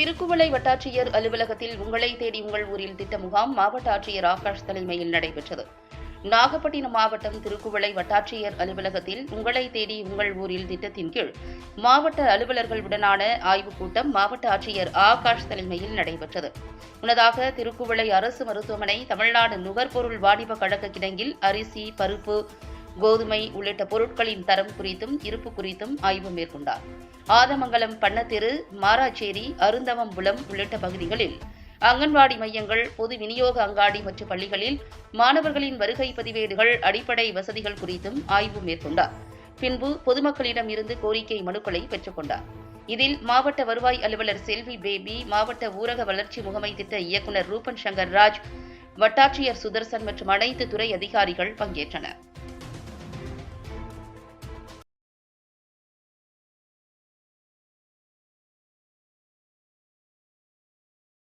திருக்குவளை வட்டாட்சியர் அலுவலகத்தில் உங்களை தேடி உங்கள் ஊரில் திட்ட முகாம் மாவட்ட ஆட்சியர் ஆகாஷ் தலைமையில் நடைபெற்றது. நாகப்பட்டினம் மாவட்டம் திருக்குவளை வட்டாட்சியர் அலுவலகத்தில் உங்களை தேடி உங்கள் ஊரில் திட்டத்தின் கீழ் மாவட்ட அலுவலர்களுடனான ஆய்வுக் கூட்டம் மாவட்ட ஆட்சியர் ஆகாஷ் தலைமையில் நடைபெற்றது. முன்னதாக திருக்குவளை அரசு மருத்துவமனை தமிழ்நாடு நுகர்பொருள் வாணிப கழக கிடங்கில் அரிசி பருப்பு கோதுமை உள்ளிட்ட பொருட்களின் தரம் குறித்தும் இருப்பு குறித்தும் ஆய்வு மேற்கொண்டார். ஆதமங்கலம் பண்ணத்தெரு மாராச்சேரி அருந்தவம்புலம் உள்ளிட்ட பகுதிகளில் அங்கன்வாடி மையங்கள் பொது விநியோக அங்காடி மற்றும் பள்ளிகளில் மாணவர்களின் வருகை பதிவேடுகள் அடிப்படை வசதிகள் குறித்தும் ஆய்வு மேற்கொண்டார். பின்பு பொதுமக்களிடம் இருந்து கோரிக்கை மனுக்களை பெற்றுக்கொண்டார் இதில் மாவட்ட வருவாய் அலுவலர் செல்வி பேபி மாவட்ட ஊரக வளர்ச்சி முகமை திட்ட இயக்குநர் ரூபன் சங்கர் ராஜ் வட்டாட்சியர் சுதர்சன் மற்றும் அனைத்து துறை அதிகாரிகள் பங்கேற்றனர்.